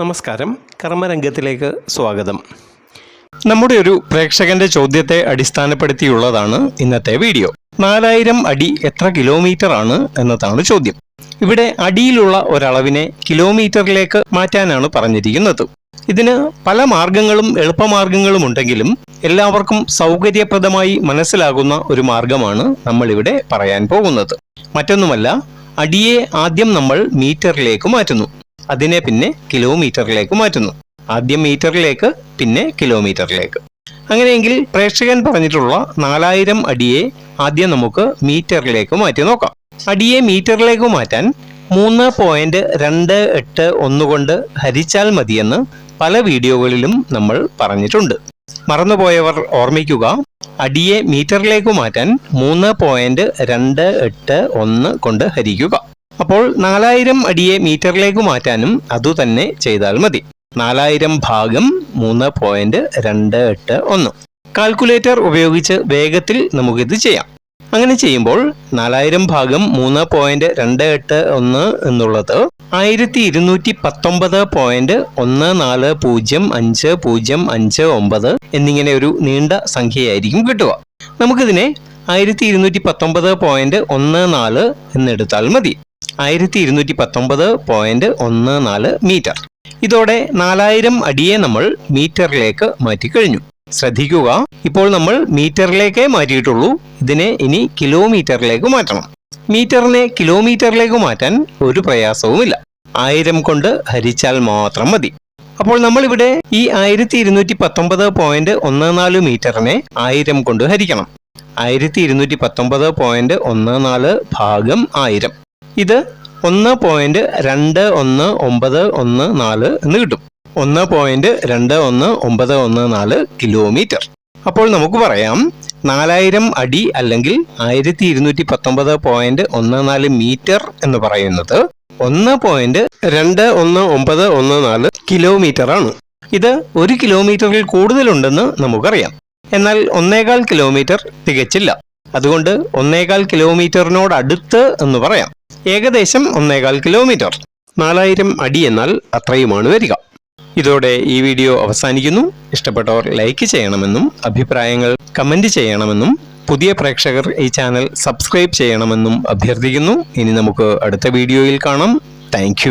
നമസ്കാരം. കർമ്മരംഗത്തിലേക്ക് സ്വാഗതം. നമ്മുടെ ഒരു പ്രേക്ഷകന്റെ ചോദ്യത്തെ അടിസ്ഥാനപ്പെടുത്തിയുള്ളതാണ് ഇന്നത്തെ വീഡിയോ. നാലായിരം അടി എത്ര കിലോമീറ്റർ ആണ് എന്നതാണ് ചോദ്യം. ഇവിടെ അടിയിലുള്ള ഒരളവിനെ കിലോമീറ്ററിലേക്ക് മാറ്റാനാണ് പറഞ്ഞിരിക്കുന്നത്. ഇതിന് പല മാർഗങ്ങളും എളുപ്പമാർഗങ്ങളും ഉണ്ടെങ്കിലും എല്ലാവർക്കും സൗകര്യപ്രദമായി മനസ്സിലാകുന്ന ഒരു മാർഗമാണ് നമ്മൾ ഇവിടെ പറയാൻ പോകുന്നത്. മറ്റൊന്നുമല്ല അടിയെ ആദ്യം നമ്മൾ മീറ്ററിലേക്ക് മാറ്റുന്നു. അതിനെ പിന്നെ കിലോമീറ്ററിലേക്ക് മാറ്റുന്നു. ആദ്യം മീറ്ററിലേക്ക് പിന്നെ കിലോമീറ്ററിലേക്ക് അങ്ങനെയെങ്കിൽ പ്രേക്ഷകൻ പറഞ്ഞിട്ടുള്ള നാലായിരം അടിയെ ആദ്യം നമുക്ക് മീറ്ററിലേക്ക് മാറ്റി നോക്കാം. അടിയെ മീറ്ററിലേക്ക് മാറ്റാൻ മൂന്ന് പോയിന്റ് രണ്ട് എട്ട് ഒന്ന് കൊണ്ട് ഹരിച്ചാൽ മതിയെന്ന് പല വീഡിയോകളിലും നമ്മൾ പറഞ്ഞിട്ടുണ്ട്. മറന്നുപോയവർ ഓർമ്മിക്കുക അടിയെ മീറ്ററിലേക്ക് മാറ്റാൻ മൂന്ന് പോയിന്റ് രണ്ട് എട്ട് ഒന്ന് കൊണ്ട് ഹരിക്കുക. അപ്പോൾ നാലായിരം അടിയെ മീറ്ററിലേക്ക് മാറ്റാനും അതുതന്നെ ചെയ്താൽ മതി. നാലായിരം ഭാഗം മൂന്ന് പോയിന്റ് രണ്ട് എട്ട് ഒന്ന്. കാൽക്കുലേറ്റർ ഉപയോഗിച്ച് വേഗത്തിൽ നമുക്കിത് ചെയ്യാം. അങ്ങനെ ചെയ്യുമ്പോൾ നാലായിരം ഭാഗം മൂന്ന് പോയിന്റ് രണ്ട് എട്ട് ഒന്ന് എന്നുള്ളത് ആയിരത്തി ഇരുന്നൂറ്റി പത്തൊമ്പത് പോയിന്റ് ഒന്ന് നാല് പൂജ്യം അഞ്ച് പൂജ്യം അഞ്ച് ഒമ്പത് എന്നിങ്ങനെ ഒരു നീണ്ട സംഖ്യയായിരിക്കും കിട്ടുക. നമുക്കിതിനെ ആയിരത്തി ഇരുന്നൂറ്റി പത്തൊമ്പത് പോയിന്റ് ഒന്ന് നാല് എന്നെടുത്താൽ മതി. ആയിരത്തി ഇരുന്നൂറ്റി പത്തൊമ്പത് പോയിന്റ് ഒന്ന് നാല് മീറ്റർ ഇതോടെ നാലായിരം അടിയെ നമ്മൾ മീറ്ററിലേക്ക് മാറ്റി കഴിഞ്ഞു ശ്രദ്ധിക്കുക ഇപ്പോൾ നമ്മൾ മീറ്ററിലേക്കേ മാറ്റിയിട്ടുള്ളൂ. ഇതിനെ ഇനി കിലോമീറ്ററിലേക്ക് മാറ്റണം. മീറ്ററിനെ കിലോമീറ്ററിലേക്ക് മാറ്റാൻ ഒരു പ്രയാസവുമില്ല. ആയിരം കൊണ്ട് ഹരിച്ചാൽ മാത്രം മതി. അപ്പോൾ നമ്മൾ ഇവിടെ ഈ ആയിരത്തി ഇരുന്നൂറ്റി പത്തൊമ്പത് പോയിന്റ് ഒന്ന് നാല് മീറ്ററിനെ ആയിരം കൊണ്ട് ഹരിക്കണം. ആയിരത്തി ഇരുന്നൂറ്റി പത്തൊമ്പത് പോയിന്റ് ഒന്ന് നാല് ഭാഗം ആയിരം. ഇത് ഒന്ന് പോയിന്റ് രണ്ട് ഒന്ന് ഒമ്പത് ഒന്ന് നാല് എന്ന് കിട്ടും. ഒന്ന് പോയിന്റ് രണ്ട് ഒന്ന് ഒമ്പത് ഒന്ന് നാല് കിലോമീറ്റർ. അപ്പോൾ നമുക്ക് പറയാം നാലായിരം അടി അല്ലെങ്കിൽ ആയിരത്തി ഇരുന്നൂറ്റി പത്തൊമ്പത് പോയിന്റ് ഒന്ന് നാല് മീറ്റർ എന്ന് പറയുന്നത് ഒന്ന് പോയിന്റ് രണ്ട് ഒന്ന് ഒമ്പത് ഒന്ന് നാല് കിലോമീറ്റർ ആണ്. ഇത് ഒരു കിലോമീറ്ററിൽ കൂടുതലുണ്ടെന്ന് നമുക്കറിയാം. എന്നാൽ ഒന്നേകാൽ കിലോമീറ്റർ തികച്ചില്ല. അതുകൊണ്ട് ഒന്നേകാൽ കിലോമീറ്ററിനോട് അടുത്ത് എന്ന് പറയാം. ഏകദേശം ഒന്നേകാൽ കിലോമീറ്റർ. നാലായിരം അടി എന്നാൽ അത്രയുമാണ് വരിക. ഇതോടെ ഈ വീഡിയോ അവസാനിക്കുന്നു. ഇഷ്ടപ്പെട്ടവർ ലൈക്ക് ചെയ്യണമെന്നും അഭിപ്രായങ്ങൾ കമന്റ് ചെയ്യണമെന്നും പുതിയ പ്രേക്ഷകർ ഈ ചാനൽ സബ്സ്ക്രൈബ് ചെയ്യണമെന്നും അഭ്യർത്ഥിക്കുന്നു. ഇനി നമുക്ക് അടുത്ത വീഡിയോയിൽ കാണാം. താങ്ക്